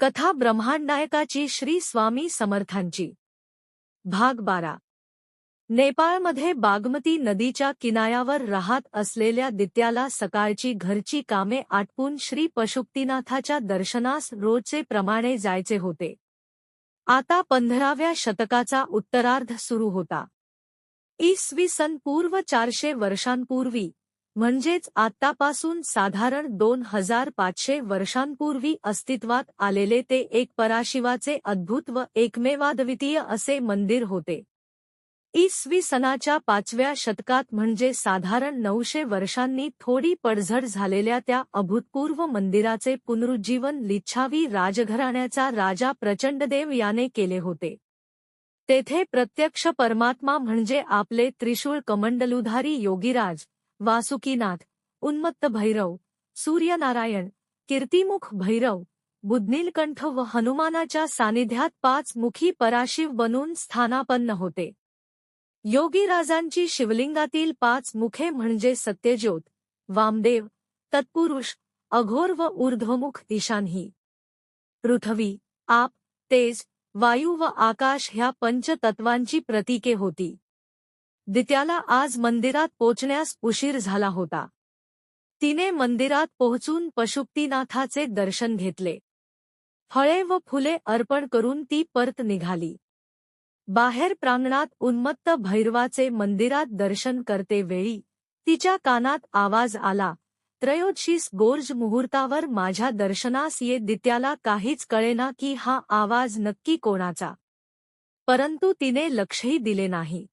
कथा ब्रह्मांडनायकाची श्री स्वामी समर्थांची. भाग बारा. नेपाळमध्ये बागमती नदीच्या किनाऱ्यावर राहत असलेल्या दित्याला सकाळची घरची कामे आटपून श्री पशुपतीनाथाच्या दर्शनास रोजचे प्रमाणे जायचे होते. आता पंधराव्या शतकाचा उत्तरार्ध सुरू होता. इसवी सन पूर्व चारशे वर्षांपूर्वी म्हणजेच आत्तापासून साधारण दोन हजार पाचशे वर्षांपूर्वी अस्तित्वात आलेले ते एक पराशिवाचे अद्भुत व एकमेवाद्वितीय असे मंदिर होते. इसवी सनाच्या पाचव्या शतकात म्हणजे साधारण नऊशे वर्षांनी थोडी पडझड झालेल्या त्या अभूतपूर्व मंदिराचे पुनरुज्जीवन लिच्छावी राजघराण्याचा राजा प्रचंडदेव याने केले होते. तेथे प्रत्यक्ष परमात्मा म्हणजे आपले त्रिशूळ कमंडलुधारी योगीराज वासुकीनाथ उन्मत्त भैरव सूर्यनारायण कीर्तिमुख भैरव बुद्धनीलकंठ व हनुमानाच्या सानिध्यात पाच मुखी पराशिव बनून स्थानापन्न होते. योगीराजांची शिवलिंगातील पाच मुखे म्हणजे सत्यज्योत वामदेव तत्पुरुष अघोर व ऊर्ध्वमुख ईशानही. पृथ्वी आप तेज वायू व आकाश ह्या पंचतत्वांची प्रतीके होती. दित्याला आज मंदिरात पोचण्यास उशीर झाला होता. तिने मंदिरात पोहोचून पशुपतीनाथाचे दर्शन घेतले. फळे व फुले अर्पण करून ती परत निघाली. बाहेर प्रांगणात उन्मत्त भैरवाचे मंदिरात दर्शन करते वेळी तिच्या कानात आवाज आला त्रयोदशीस गोर्ज मुहूर्तावर माझ्या दर्शनास ये दित्याला काहीच कळेना की हा आवाज नक्की कोणाचा. परंतु तिने लक्षही दिले नाही.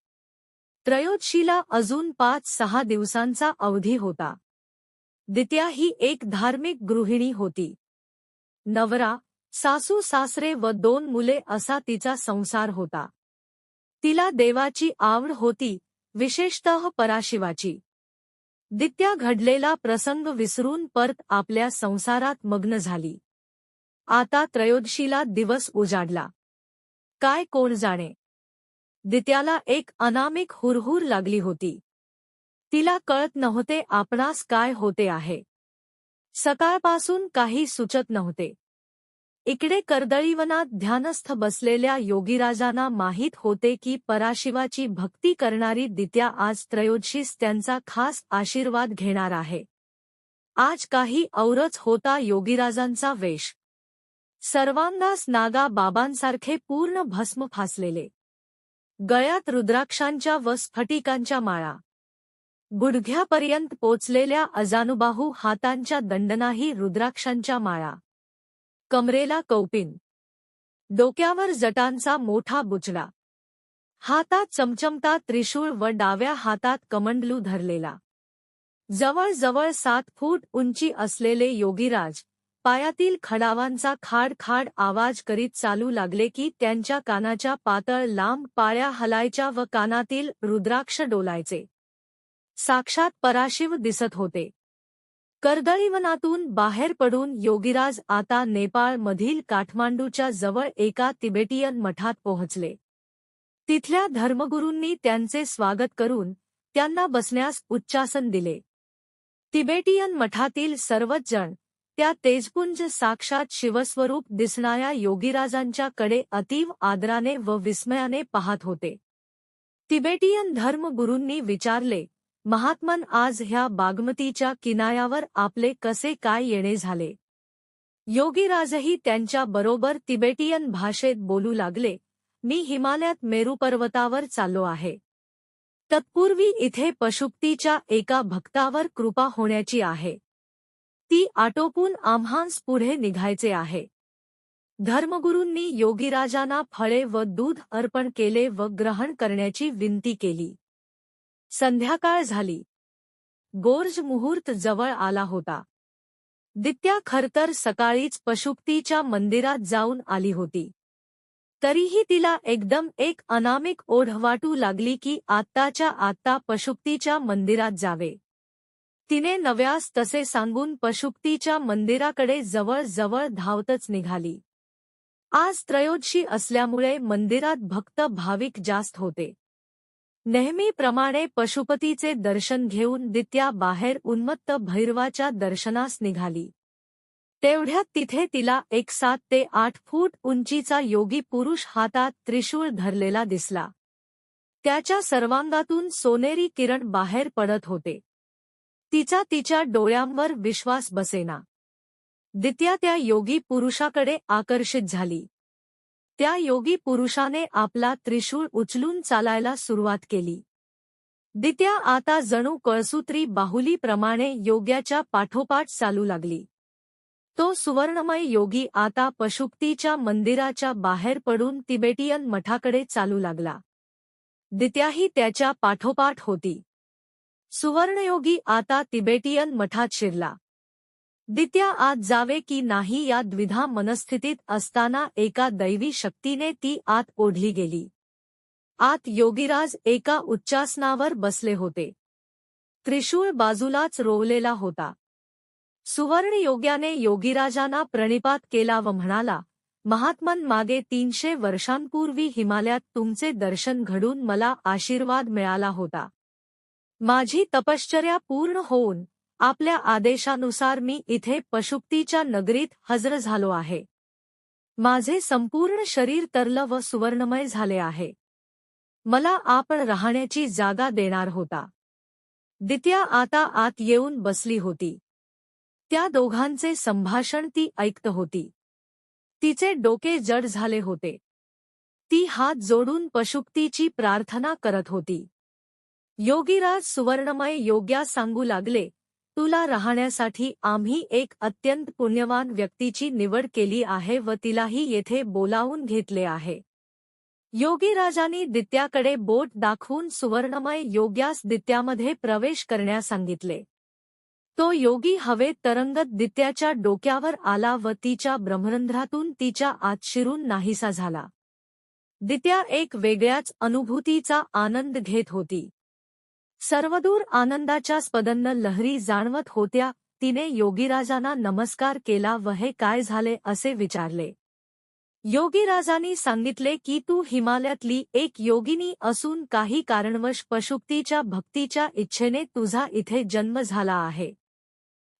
त्रयोदशीला अजून पाच सहा दिवसांचा अवधी होता. दित्या ही एक धार्मिक गृहिणी होती. नवरा सासू सासरे व दोन मुले असा तिचा संसार होता. तिला देवाची आवड होती विशेषतः पराशिवाची. दित्या घडलेला प्रसंग विसरून परत आपल्या संसारात मग्न झाली. आता त्रयोदशीला दिवस उजाडला. काय कोण जाणे? दित्याला एक अनामिक हुरहुर लागली होती. तिला कळत नव्हते आपणास काय होते आहे. सकाळपासून काही सुचत नव्हते. इकडे कर्दळीवनात ध्यानस्थ बसलेल्या योगीराजांना माहीत होते की पराशिवाची भक्ती करणारी दित्या आज त्रयोदशीस त्यांचा खास आशीर्वाद घेणार आहे. आज काही औरच होता योगीराजांचा वेश सर्वांनाच नागा बाबांसारखे पूर्ण भस्म फासलेले. गळ्यात रुद्राक्षांच्या व स्फटिकांच्या माळा. गुडघ्यापर्यंत पोचलेल्या अजानुबाहू हातांच्या दंडनाही रुद्राक्षांच्या माळा. कमरेला कौपिन. डोक्यावर जटांचा मोठा बुचडा हातात चमचमता त्रिशूळ व डाव्या हातात कमंडलू धरलेला. जवळजवळ सात फूट उंची असलेले योगीराज पायातील खडावांचा खाड खाड आवाज करीत चालू लागले की त्यांच्या कानाच्या पातळ लांब पाळ्या हलायच्या व कानातील रुद्राक्ष डोलायचे. साक्षात पराशिव दिसत होते. कर्दळीवनातून बाहेर पडून योगीराज आता नेपाळमधील काठमांडूच्या जवळ एका तिबेटियन मठात पोहोचले. तिथल्या धर्मगुरूंनी त्यांचे स्वागत करून त्यांना बसण्यास उच्चासन दिले. तिबेटियन मठातील सर्वच जण त्या तेजपुंज साक्षात शिवस्वरूप दिसणाऱ्या योगीराजांच्या कडे अतीव आदराने व विस्मयाने पाहत होते. तिबेटियन धर्मगुरूंनी विचारले महात्मन आज ह्या बागमतीच्या किनाऱ्यावर आपले कसे काय येणे झाले? योगीराजही त्यांच्या बरोबर तिबेटियन भाषेत बोलू लागले मी हिमालयात मेरू पर्वतावर चाललो आहे. तत्पूर्वी इथे पशुक्तीच्या एका भक्तावर कृपा होण्याची आहे. ती आटोपून आम्हांस पुढे निघायचे आहे. धर्मगुरूंनी योगीराजांना फळे व दूध अर्पण केले व ग्रहण करण्याची विनंती केली. संध्याकाळ झाली. गोर्ज मुहूर्त जवळ आला होता. दित्या खरतर सकाळीच पशुक्तीच्या मंदिरात जाऊन आली होती. तरीही तिला एकदम एक अनामिक ओढ वाटू लागली की आत्ताच्या आत्ता पशुक्तीच्या मंदिरात जावे. तिने नव्यास तसे सांगून पशुक्तीच्या मंदिराकडे जवळ जवळ धावतच निघाली. आज त्रयोदशी असल्यामुळे मंदिरात भक्त भाविक जास्त होते. नेहमीप्रमाणे पशुपतीचे दर्शन घेऊन दित्या बाहेर उन्मत्त भैरवाच्या दर्शनास निघाली. तेवढ्यात तिथे तिला एक सात ते आठ फूट उंचीचा योगी पुरुष हातात त्रिशूळ धरलेला दिसला. त्याच्या सर्वांगातून सोनेरी किरण बाहेर पडत होते. तिचा तिच्या डोळ्यांवर विश्वास बसेना. दित्या त्या योगी पुरुषाकडे आकर्षित झाली. त्या योगी पुरुषाने आपला त्रिशूळ उचलून चालायला सुरुवात केली. दित्या आता जणू कळसूत्री बाहुलीप्रमाणे योग्याच्या पाठोपाठ चालू लागली. तो सुवर्णमय योगी आता पशुक्तीच्या मंदिराच्या बाहेर पडून तिबेटियन मठाकडे चालू लागला. दित्याही त्याच्या पाठोपाठ होती. सुवर्णयोगी आता तिबेटियन मठात शिरला. दित्या आत जावे की नाही या द्विधा मनस्थितीत असताना एका दैवी शक्तीने ती आत ओढली गेली. आत योगीराज एका उच्चासनावर बसले होते. त्रिशूळ बाजूलाच रोवलेला होता. सुवर्ण योग्याने योगीराजांना प्रणिपात केला व म्हणाला महात्मन मागे तीनशे वर्षांपूर्वी हिमालयात तुमचे दर्शन घडून मला आशीर्वाद मिळाला होता. माझी तपश्चर्या पूर्ण होऊन आपल्या आदेशानुसार मी इथे पशुक्तीच्या नगरीत हजर झालो आहे. माझे संपूर्ण शरीर तरल व सुवर्णमय झाले आहे. मला आपण राहण्याची जागा देणार होता. दित्या आता आत येऊन बसली होती. त्या दोघांचे संभाषण ती ऐकत होती. तिचे डोके जड झाले होते. ती हात जोडून पशुक्तीची प्रार्थना करत होती. योगीराज सुवर्णमय योग्या सांगू लागले. तुला राहण्यासाठी आम्ही एक अत्यंत पुण्यवान व्यक्तीची निवड केली आहे व तिलाही येथे बोलावून घेतले आहे. योगीराजांनी दित्याकडे बोट दाखवून सुवर्णमय योग्यास दित्यामध्ये प्रवेश करण्यास सांगितले. तो योगी हवेत तरंगत दित्याच्या डोक्यावर आला व तिच्या ब्रह्मरंध्रातून तिच्या आत शिरून नाहीसा झाला. दित्या एक वेगळ्याच अनुभूतीचा आनंद घेत होती. सर्वदूर आनंदाच्या स्पदन्न लहरी जाणवत होत्या तिने योगीराजांना नमस्कार केला व हे काय झाले असे विचारले. योगीराजांनी सांगितले की तू हिमालयातली एक योगिनी असून काही कारणवश पशुक्तीच्या भक्तीच्या इच्छेने तुझा इथे जन्म झाला आहे.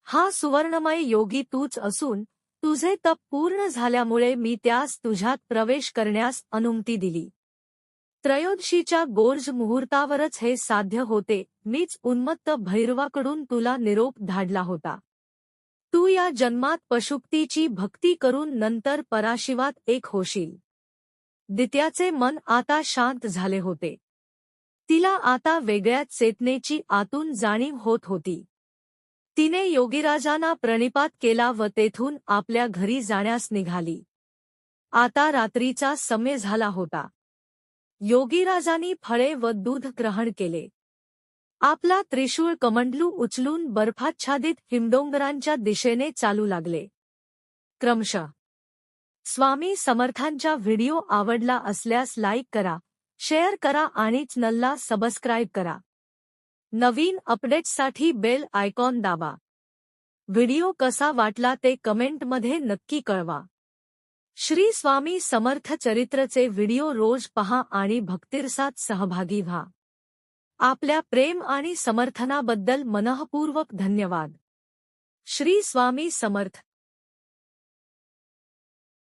हा सुवर्णमय योगी तूच असून तुझे तप पूर्ण झाल्यामुळे मी त्यास तुझ्यात प्रवेश करण्यास अनुमती दिली. त्रयोदशीच्या गोर्ज मुहूर्तावरच हे साध्य होते. मीच उन्मत्त भैरवाकडून तुला निरोप धाडला होता. तू या जन्मात पशुक्तीची भक्ती करून नंतर पराशिवात एक होशील. दित्याचे मन आता शांत झाले होते. तिला आता वेगळ्याच चेतनेची आतून जाणीव होत होती. तिने योगीराजांना प्रणिपात केला व तेथून आपल्या घरी जाण्यास निघाली. आता रात्रीचा समय झाला होता. योगीराजांनी फळे व दूध ग्रहण केले. आपला त्रिशूळ कमंडलू उचलून बर्फाच्छादित हिमडोंगरांच्या दिशेने चालू लागले. क्रमशः. स्वामी समर्थांचा व्हिडिओ आवडला असल्यास लाईक करा शेअर करा आणि चॅनलला सबस्क्राईब करा. नवीन अपडेट्ससाठी बेल आयकॉन दाबा. व्हिडिओ कसा वाटला ते कमेंटमध्ये नक्की कळवा. श्री स्वामी समर्थ चरित्रचे व्हिडिओ रोज पहा आणि भक्तिरसात सहभागी व्हा. आपल्या प्रेम आणि समर्थनाबद्दल मनःपूर्वक धन्यवाद. श्री स्वामी समर्थ